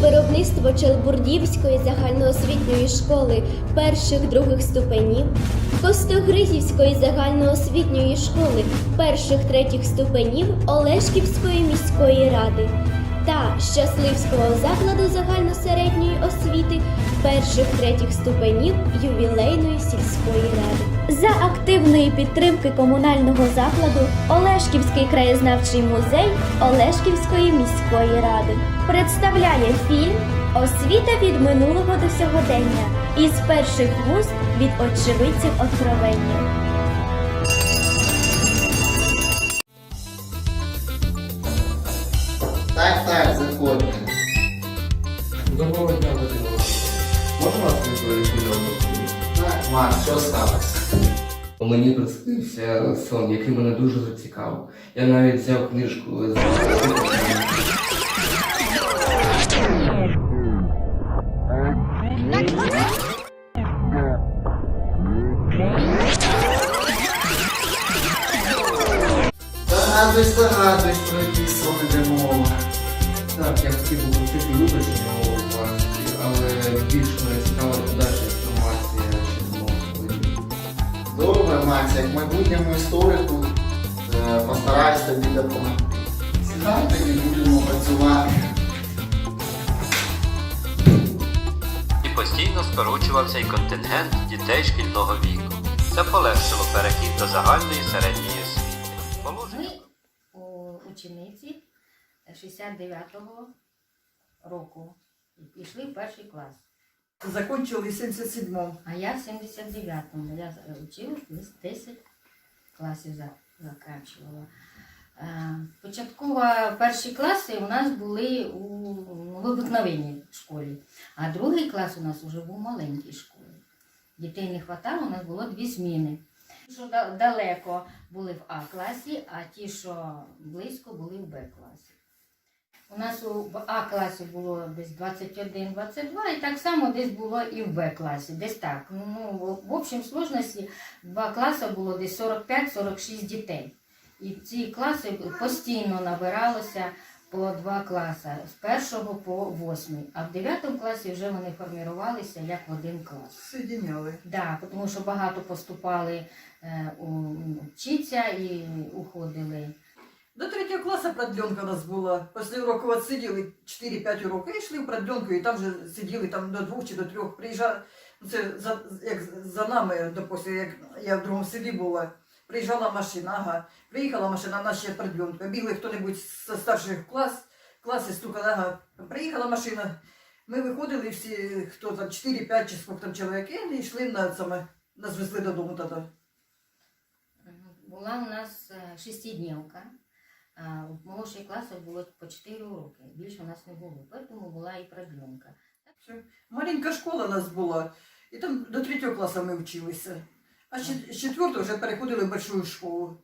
виробництво Челбурдівської загальноосвітньої школи перших других ступенів, Костогризівської загальноосвітньої школи перших третіх ступенів Олешківської міської ради та Щасливського закладу загальносередньої освіти перших третіх ступенів ювілейної сільської ради. За активної підтримки комунального закладу Олешківський краєзнавчий музей Олешківської міської ради представляє фільм Освіта від минулого до сьогодення із перших вуст від очевидців откровення. Що сталося? Мені приснився сон, який мене дуже зацікавив. Я навіть взяв книжку Загадуй, загадуй, про який сон іде мова. Так, я хотів би просити вибачення але більше мене цікава подальша Макс, як майбутньому історику е, постараюсь тобі допомогти. Сідай тоді будемо працювати. і постійно скорочувався й контингент дітей шкільного віку. Це полегшило перехід до загальної середньої освіти. Положення Ми у учениці 69-го року пішли в перший клас. Закончили в 77-му. А я в 79-му. Я вчилась десь 10 класів за- заканчувала. Е, Початково перші класи у нас були у в школі, а другий клас у нас вже був в маленькій школі. Дітей не вистачало, у нас було дві зміни. Ті, Що далеко були в А класі, а ті, що близько, були в Б класі. У нас у А класі було десь 21-22, і так само десь було і в Б класі, десь так. Ну, в- в общем сложності два класи було десь 45-46 дітей. І ці класи постійно набиралося по два класи, з першого по восьмий. А в дев'ятому класі вже вони формувалися як в один клас. Соєдиняли. Да, тому що багато поступали е, у вчиться і уходили. До третього класу продленка у нас була. Після уроку от сиділи 4-5 уроків і йшли в продленку, і там вже сиділи там до двох чи до трьох. Приїжджали, ну це за, як за нами, допустим, як я в другому селі була. Приїжджала машина, ага. Приїхала машина, нас ще продленка. Бігли хто-небудь з старших клас, класи стукали, ага. Приїхала машина. Ми виходили всі, хто там 4-5 чи скільки там чоловік, і йшли на саме, нас везли додому тоді. Була у нас е, шестидневка. А В молодших класах було по 4 уроки. Більше у нас не було. Тому була і продленка. Маленька школа у нас була, і там до третього класу ми вчилися. А з четвертого вже переходили в большую школу.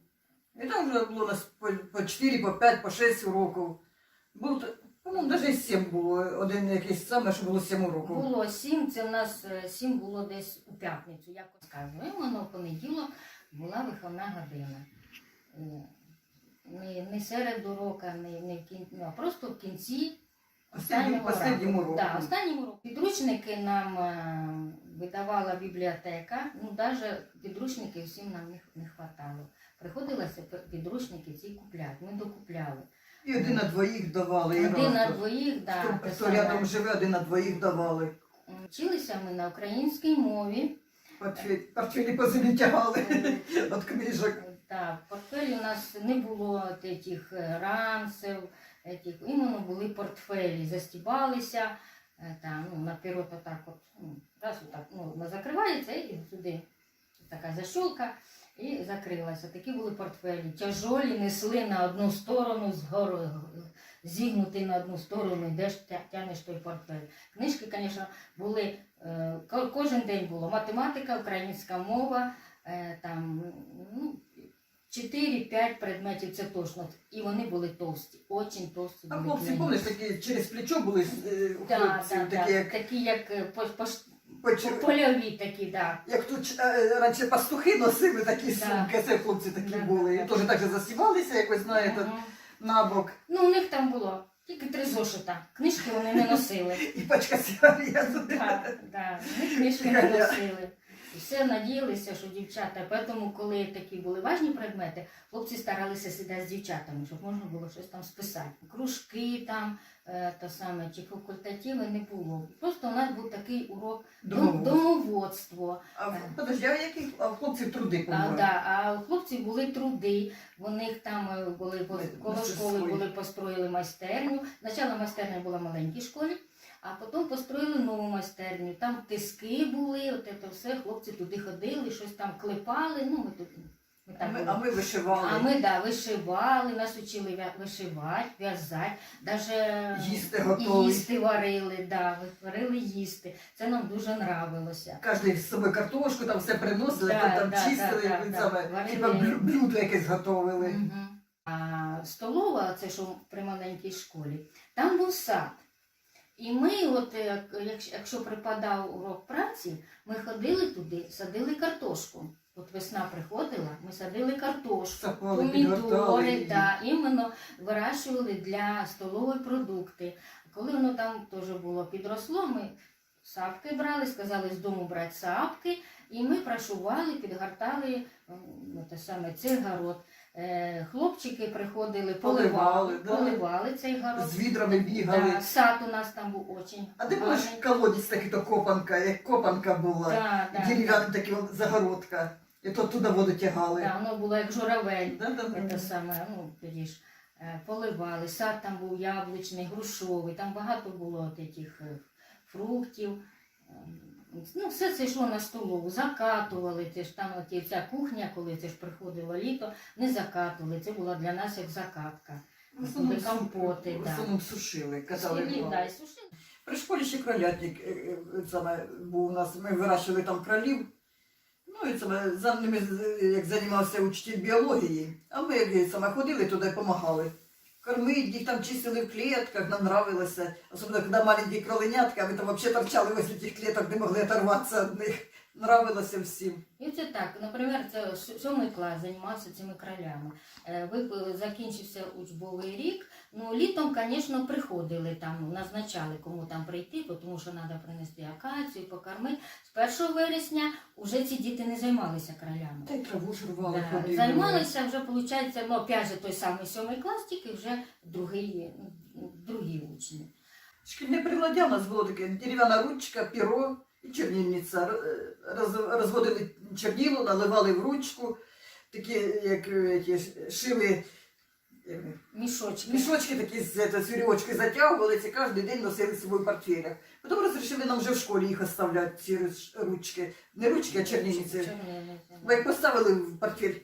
І там вже було у нас по, по 4, по 5, по 6 уроків. По-моєму, навіть 7 було. Один якийсь саме, що було 7 уроків. Було сім, це в нас е, сім було десь у п'ятницю, як от сказано. І воно в понеділок була виховна година. Е, Не, серед урока, не, не в кінці, а просто в кінці останнього Останнім року. Да, останнім уроком. Підручники нам е, видавала бібліотека, ну навіть підручників всім нам не, не хватало. Приходилося підручники ці купляти. Ми докупляли. І один на двоїх давали. і Один на раз. двоїх, да, Хто, хто рядом живе, один на двоїх давали. Вчилися ми на українській мові. Портфель, портфелі по землі тягали від книжок. Так, в портфелі у нас не було тих ранців, етих, іменно були портфелі, застібалися, е, там, ну, наперед отак от, ну, раз отак, ну, закривається і сюди така защолка і закрилася. Такі були портфелі. Тяжолі несли на одну сторону, згору, зігнути на одну сторону, де ж тянеш той портфель. Книжки, звісно, були, е, кожен день було математика, українська мова, е, там, ну, 4-5 предметів це точно. І вони були товсті, дуже товсті. А були хлопці, книги. помниш, такі через плечо були е, Да, да, такі як, такі, як е, по, по, по польові такі, да. Як тут е, раніше пастухи носили такі Да. сумки, це хлопці такі Да, були. да, І да. теж так же засівалися, якось, знаєте, Мгм. на бок. Ну, у них там було Тільки три зошита. Книжки вони не носили. І пачка сигарет. Так, так, ми книжки не носили. І все надіялися, що дівчата. Тому, коли такі були важні предмети, хлопці старалися сідати з дівчатами, щоб можна було щось там списати. Кружки там, е, то саме, чи факультативи не було. Просто у нас був такий урок Домоводство. домоводство. А подожди, а які а хлопців труди, А, по-моєму? да, а у хлопців були труди, у них там е, були коло школи були построїли майстерню. Спочатку майстерня була в маленькій школі, а потім построїли нову майстерню. Там тиски були, от це все, хлопці туди ходили, щось там клепали. Ну, ми тут ми А ми, були. а ми вишивали. А ми да, вишивали, нас учили вишивати, в'язати, навіть Їсти готові. їсти варили, да, варили їсти. Це нам дуже нравилося. Кожен з собою картошку, там все приносили, Да, там да, чистили, да, він да, саме, да. хіба Варили. блю- блюдо якесь готовили. Мгм. А столова, це що при маленькій школі, там був сад. І ми, от, е, якщо, припадав урок праці, ми ходили туди, садили картошку. От весна приходила, ми садили картошку, помідори, да, іменно вирощували для столової продукти. Коли воно там теж було підросло, ми сапки брали, сказали з дому брати сапки, і ми прошували, підгортали ну, те саме, цей город. Е, Хлопчики приходили, поливали, Поливали, да. поливали цей город. З відрами бігали. Да, сад у нас там був очень. А де була ж колодязь такий, то копанка, як копанка була. Да, да, Дерев'яний такий он, загородка. І то туди воду тягали. да, воно було як журавель. Да, да, да. Це саме, ну, тоді ж е, поливали. Сад там був яблучний, грушовий, там багато було таких е, фруктів. Ну, все це йшло на столову, закатували. Це ж там оті, ця кухня, коли це ж приходило літо, не закатували. Це була для нас як закатка. Були компоти, в да. основному сушили, казали. Сушили, да, і сушили. При школі ще кролятник е, е, саме був у нас. Ми вирощували там кролів. Ну і саме за ними е, як займався учитель біології. А ми як е, саме ходили туди, допомагали. Кормити їх там чистили в клітках, нам нравилося. Особливо, коли маленькі кроленятка, ми там взагалі торчали возле тих клеток, не могли оторватися від них. Нравилося всім. І це так, наприклад, це сьомий клас займався цими кралями. Е, закінчився учбовий рік. Ну, літом, звісно, приходили там, назначали, кому там прийти, тому що треба принести акацію, покормити. З 1 вересня вже ці діти не займалися кралями. Та й траву ж рвали, Да. Займалися вже, виходить, ну, опять же, той самий сьомий клас, тільки вже другий, другі учні. Шкільне приладдя у нас було таке дерев'яна ручка, перо Р- Роз, розводили чернілу, наливали в ручку, такі, як е, шили е, Мішочки. мішочки такі з, це, затягували, ці кожен день носили з собою в портфелях. Потім розрішили нам вже в школі їх оставляти, ці ручки. Не ручки, а чернильниці. Ми як поставили в портфель,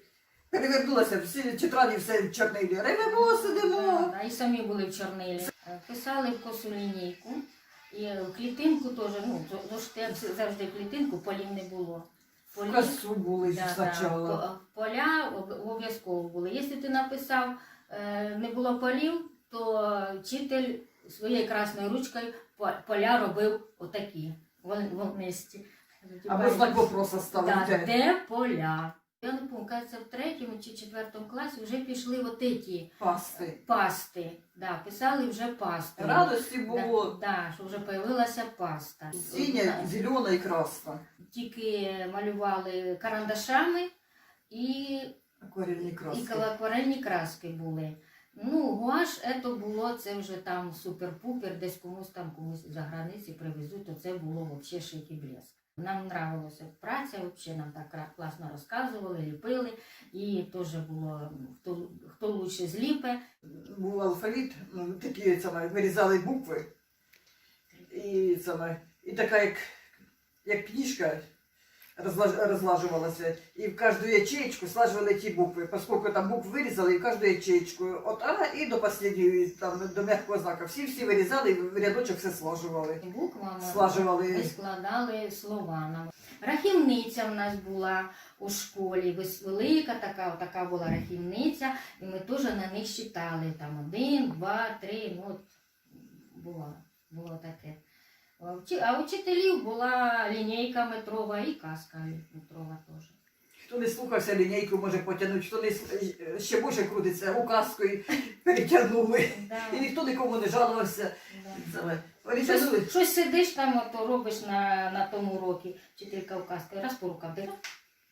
перевернулася, всі тетраді все в чорнилі. Ревемо, сидимо. Да, і самі були в чорнилі. Е, Писали в косу лінійку. І в клітинку теж, ну, то- ж те завжди в клітинку полів не було. В косу були да, да, спочатку. по- поля обов'язково були. Якщо ти написав, е, не було полів, то вчитель своєю красною ручкою поля робив отакі, вол- волнисті. Або знак вопроса Да, ставили. де? де поля? Я не пам'ятаю, кажеться, в третьому чи четвертому класі вже пішли от ті Пасти. пасти. Да, писали вже пасти. Радості було. Да, да, що вже появилася паста. Синя, Да, зелена і красна. Тільки малювали карандашами і, Акварельні і краски. акварельні краски були. Ну, гуаш це було, це вже там супер-пупер, десь комусь там комусь за границі привезуть, то це було взагалі шик і блеск. Нам нравилася праця, взагалі нам так класно розказували, ліпили. І теж було хто, хто лучше зліпе, Був алфавіт, ну, такі саме, вирізали букви. І, саме, і така, як, як книжка розлаж, розлажувалася. І в кожну ячеечку слажували ті букви. Поскольку там букв вирізали, і в кожну ячеечку. От А і до останньої, там, до м'якого знака. Всі-всі вирізали і в рядочок все слажували. буквами. Ми Слажували. складали слова нам. Рахівниця в нас була у школі, велика така, така була рахівниця, і ми теж на них читали там один, два, три, ну от було, було таке. А вчи- у вчителів була лінійка метрова і казка метрова теж. хто не слухався, лінійку може потягнути, хто не е, ще більше крутиться, указкою перетягнули. І ніхто нікому не жалувався. Щось, сидиш там, то робиш на, на тому уроці, вчителька указкою, раз по рукам дира,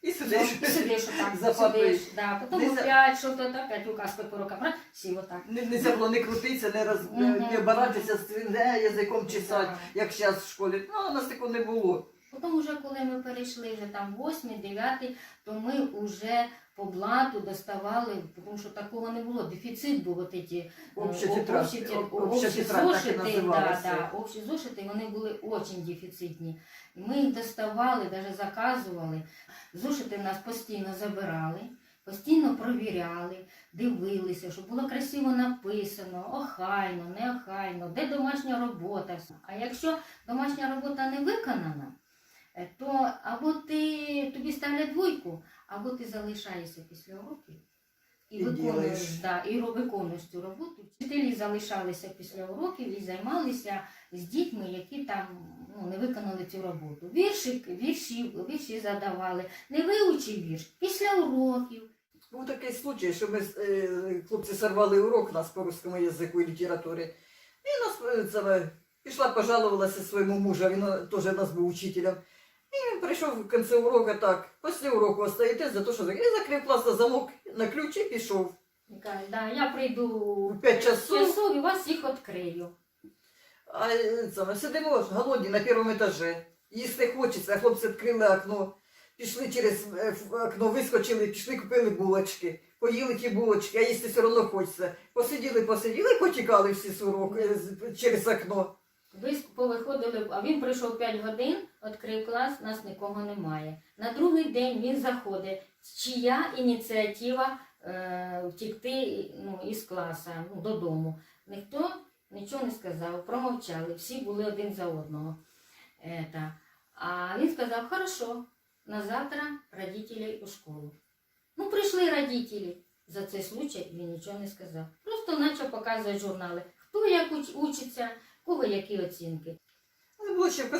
І сидиш. і сидиш отак, За сидиш, да, потім Не за- опять, що то так, опять указкою по рукам, раз, сів отак. Не, не було не крутитися, не, роз, Мгм. не баратися з цим, язиком чесати, як зараз в школі. Ну, у нас такого не було. Потім, уже, коли ми перейшли вже там 8, 9, то ми вже по блату доставали, тому що такого не було. Дефіцит був от ці е, Обща тетрадь, ті- об- обща тетрадь так і зошити, да, називалася. да, общі зошити, вони були дуже дефіцитні. Ми їх доставали, навіть заказували. Зошити в нас постійно забирали, постійно провіряли, дивилися, щоб було красиво написано, охайно, неохайно, де домашня робота. А якщо домашня робота не виконана, е, то або ти тобі ставлять двойку, або ти залишаєшся після уроків і, І виконуєш, да, і виконуєш цю роботу. Вчителі залишалися після уроків і займалися з дітьми, які там ну, не виконали цю роботу. Віршик, вірші, вірші задавали, не вивчив вірш після уроків. Був такий случай, що ми е, хлопці сорвали урок нас по русскому язику і літературі. І нас е, це, пішла, пожалувалася своєму мужу, він е, теж у нас був учителем. І він прийшов в кінці уроку так, після уроку остаєте за те, що і закрив клас на замок на ключ і пішов. Каже, да, я прийду в 5 часов, часов і вас їх відкрию. А е, ми сидимо голодні на першому етажі. Їсти хочеться, хлопці відкрили окно. Пішли через е, окно, вискочили, пішли, купили булочки, поїли ті булочки, а їсти все одно хочеться. Посиділи, посиділи, потікали всі з уроку е, через окно. Ви повиходили, а він прийшов 5 годин, відкрив клас, нас нікого немає. На другий день він заходить. Чия ініціатива е, втікти ну, із класу ну, додому? Ніхто нічого не сказав, промовчали, всі були один за одного. Ета. А він сказав, хорошо, на завтра родителей у школу. Ну, прийшли родителі. За цей случай він нічого не сказав. Просто почав показувати журнали, хто як уч- учиться, кого які оцінки. Ну, Було ще в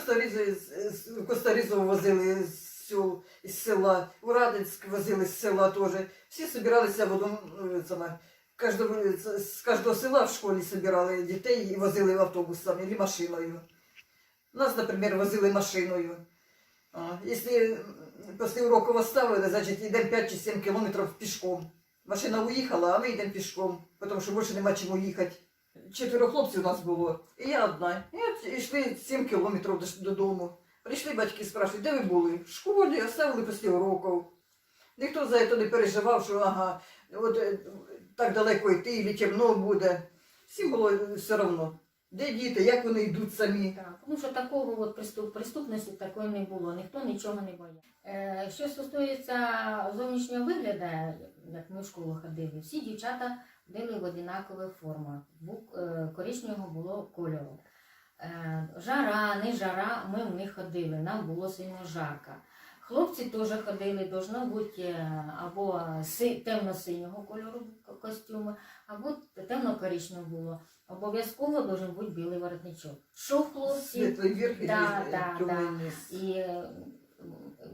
з- з- Косторізу возили з, сел, із села, у Радинськ возили з села теж. Всі збиралися в одному, е, саме, кожного, е, з кожного села в школі збирали дітей і возили автобусами або машиною. Нас, наприклад, возили машиною. А, Якщо після уроку оставили, значить йдемо 5 чи 7 кілометрів пішком. Машина уїхала, а ми йдемо пішком, тому що більше нема чим їхати. Четверо хлопців у нас було, і я одна. І йшли 7 кілометрів додому. Прийшли батьки спрашують, де ви були? В школі, оставили після уроків. Ніхто за це не переживав, що ага, от е, так далеко йти, і темно буде. Всім було е, все одно. Де діти, як вони йдуть самі. Так, тому що такого от приступ, преступності такої не було, ніхто нічого не боявся. Е, що стосується зовнішнього вигляду, як ми в школу ходили, всі дівчата ходили в однакових формах. Е, коричневого було кольору. Е, жара, не жара, ми в них ходили, нам було сильно жарко. Хлопці теж ходили, должно бути або темно-синього кольору ко- костюми, або темно-коричневого було. Обов'язково должен бути білий воротничок. Що в хлопців, Світлий верх і Да, да, да. і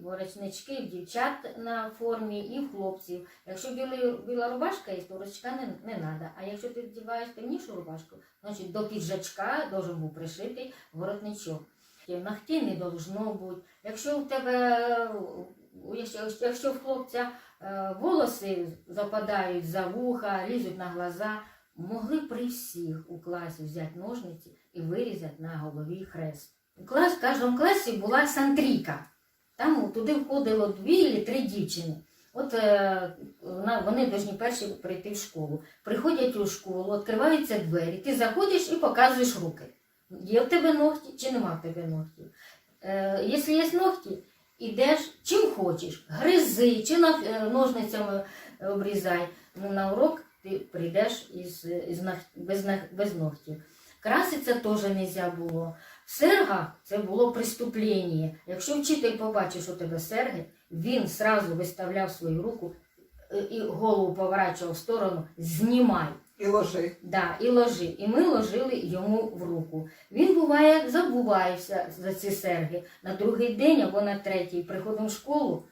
ворочнички в дівчат на формі і в хлопців. Якщо білий, біла рубашка є, то ворочка не, не треба. А якщо ти вдіваєш темнішу рубашку, значить до піджачка должен був пришитий воротничок. І Ногтей не должно бути. Якщо в тебе, якщо, в хлопця е, волоси западають за вуха, лізуть на глаза, могли при всіх у класі взяти ножниці і вирізати на голові хрест. У клас, в кожному класі була сантрійка. Там туди входило дві чи три дівчини. От е, вони повинні перші прийти в школу. Приходять у школу, відкриваються двері, ти заходиш і показуєш руки. Є в тебе ногті чи нема в тебе ногтів. Е, якщо є ногті, ідеш чим хочеш, гризи, чи е, ножницями обрізай. Ну, на урок ти прийдеш із, із без, без ногтів. Краситься теж не можна було. В сергах це було преступлення. Якщо вчитель побачив, що у тебе серги, він сразу виставляв свою руку е, і голову поворачував в сторону, знімай. І ложи. Да, і ложи. І ми ложили йому в руку. Він буває, забувається за ці серги. На другий день або на третій приходимо в школу,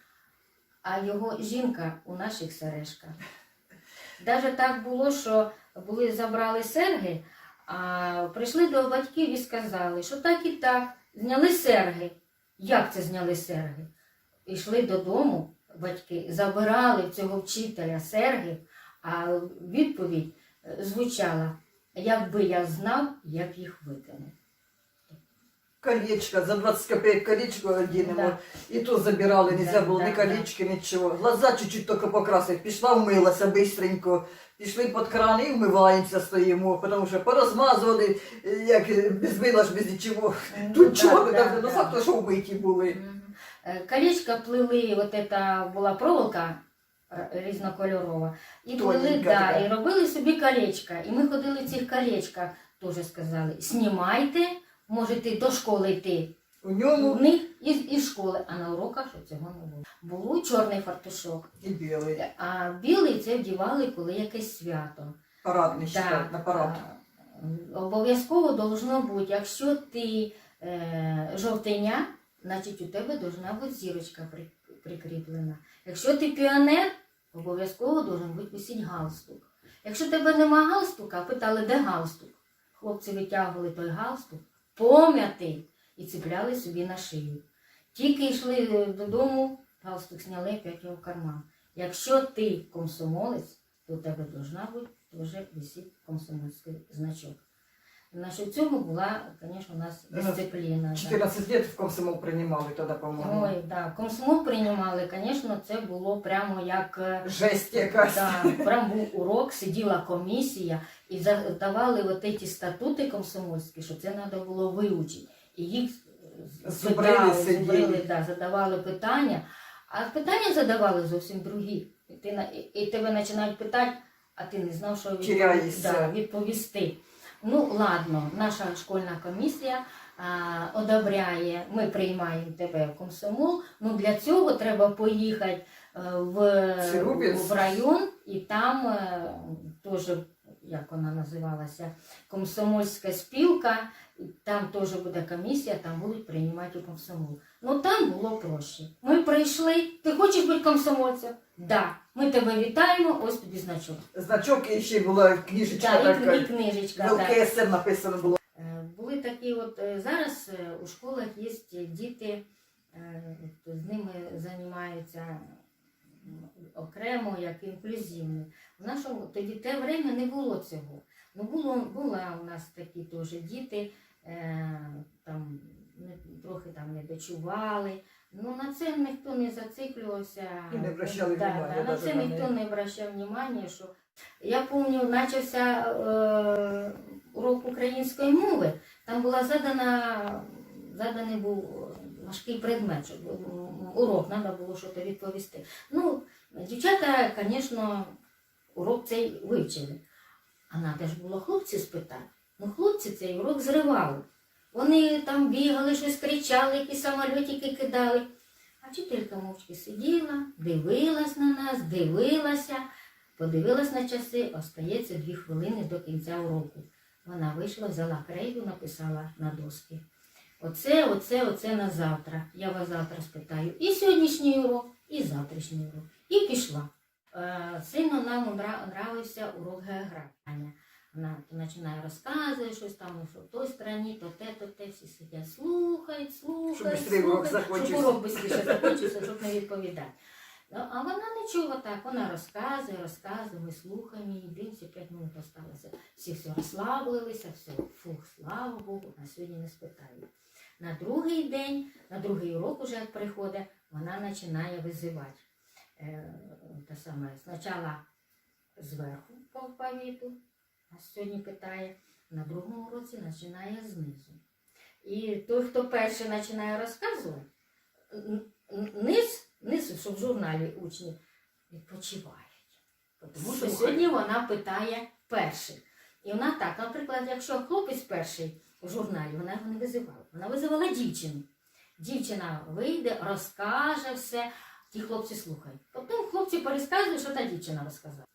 а його жінка у наших сережках. Даже так було, що були забрали серги, а прийшли до батьків і сказали, що так і так, зняли серги. Як це зняли серги? Ішли додому, батьки забирали цього вчителя серги, а відповідь звучала: якби я знав, я б їх викинув. Колечко, за 20 копеек колечко оденемо. Да. І то забирали, нельзя Да, було да, ні колечки, нічого. Глаза чуть-чуть тільки покрасив. Пішла, вмилася бистренько. Пішли під кран і вмиваємося стоїмо, тому що порозмазували, е, як е, без мила ж без нічого. Тут Да, чого, да, да, ну да. факт, що вмиті були. Мгм. Колечка плели, от эта була проволока різнокольорова, і плели, да, і робили собі колечка. І ми ходили в цих колечках, теж сказали, знімайте, можете до школи йти. У ньому В них із, із школи, а на уроках цього не було. Було чорний фартушок, і білий. а білий це вдівали, коли якесь свято. Парадний Да, ще на парад. Обов'язково должно бути, якщо ти е, жовтеня, значить у тебе должна бути зірочка прикріплена. Якщо ти піонер, обов'язково должен бути висіть галстук. Якщо тебе нема галстука, питали, де галстук. Хлопці витягували той галстук, пом'ятий, і ціпляли собі на шию. Тільки йшли е, додому, галстук зняли, опять його карман. Якщо ти комсомолець, то у тебе должна бути теж висіти комсомольський значок. В цьому була, звісно, у нас дисципліна. 14 лет в комсомол приймали тоді, по-моєму. Ой, да, комсомол приймали, звісно, це було прямо як е, Жесть якась. да, прям був урок, сиділа комісія і за- давали от ці статути комсомольські, що це треба було вивчити. І їх Зубрили, питали, зубрили, да, задавали питання, а питання задавали зовсім другі. І, ти, і тебе починають питати, а ти не знав, що відповісти. Да, відповісти. Ну, ладно, наша школьна комісія а, одобряє, ми приймаємо тебе в комсомол. Ну для цього треба поїхати е, в, в район, і там е, теж, як вона називалася, комсомольська спілка, там теж буде комісія, там будуть приймати у комсомол. Ну там було проще. Ми прийшли, ти хочеш бути комсомольцем? Да. Ми тебе вітаємо, ось тобі значок. Значок і ще була книжечка Да, така. і книжечка. Да. ЛКСМ написано було. Е, Були такі, от е, зараз е, у школах є діти, з ними займаються окремо, як інклюзивні. В нашому тоді те время не було цього. Ну було була у нас такі теж діти, там трохи там не дочували. Ну на це ніхто не зациклювався. І не обращали Да, внимання да, на це ніхто не обращав внимання, що я пам'ятаю, почався е, урок української мови. Там була задана, заданий був важкий предмет, щоб урок, треба було щось відповісти. Ну, дівчата, звісно, урок цей вивчили. А треба ж було хлопці спитати. Ну, хлопці цей урок зривали. Вони там бігали, щось кричали, якісь самольотики кидали. А вчителька мовчки сиділа, дивилась на нас, дивилася, подивилась на часи, остається дві хвилини до кінця уроку. Вона вийшла, взяла крейду, написала на доски. Оце, оце, оце на завтра. Я вас завтра спитаю. І сьогоднішній урок, і завтрашній урок. І пішла. Е, сильно нам нравився урок географії. Вона то починає розказувати щось там, що в той стороні, то те, то те, всі сидять, слухають, слухають, Щоб слухають, щоб урок швидше закінчився, щоб не відповідати. Ну, а вона нічого так, вона розказує, розказує, ми слухаємо її, дивимося, 5 минут осталося. Всі все розслабилися, все, фух, слава Богу, на сьогодні не спитають. На другий день, на другий урок уже як приходить, вона починає визивати. Е, те саме, спочатку зверху по алфавіту, а сьогодні питає, на другому уроці починає знизу. І той, хто перший починає розказувати, низ, низ, що в журналі учні відпочивають. Тому що сьогодні вона питає перший. І вона так, наприклад, якщо хлопець перший у журналі, вона його не визивала. Вона визивала дівчину. Дівчина вийде, розкаже все, ті хлопці слухають. Потім хлопці пересказують, що та дівчина розказала.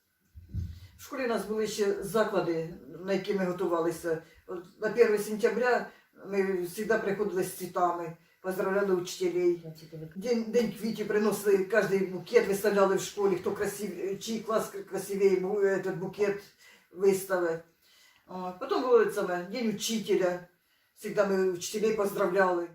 В школі у нас були ще заклади, на які ми готувалися. От на 1 сентября ми завжди приходили з цвітами. поздравляли учителей. День, день квітів приносили, кожен букет виставляли в школі, хто красив, чий клас красивее бу- этот букет виставив. Потім було саме, День учителя. Всегда ми учителей поздравляли.